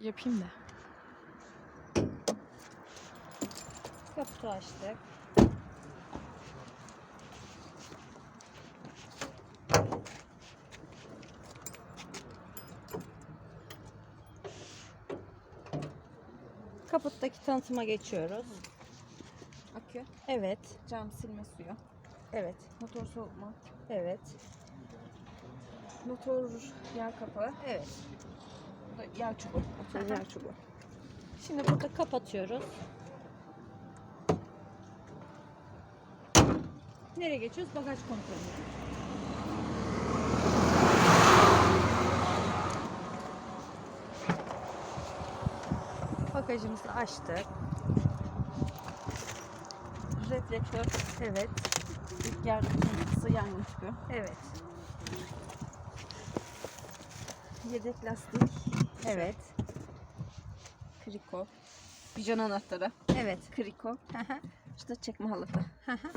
Yapayım da. Kaputu açtık. Kaputtaki tanıtıma geçiyoruz. Akü, Evet, cam silme suyu, evet, motor soğutma, evet, motor yağ kapağı, evet. Da yağ çubuğu, Aha. yağ çubuğu. Şimdi burada kapatıyoruz. Nereye geçiyoruz? Bagaj kontrolüne. Bagajımızı açtık. Reflektör, Evet, ilk yardım çantası, tüpü, evet, yedek lastik, evet, kriko, bijon anahtarı, evet. kriko, işte çekme hı.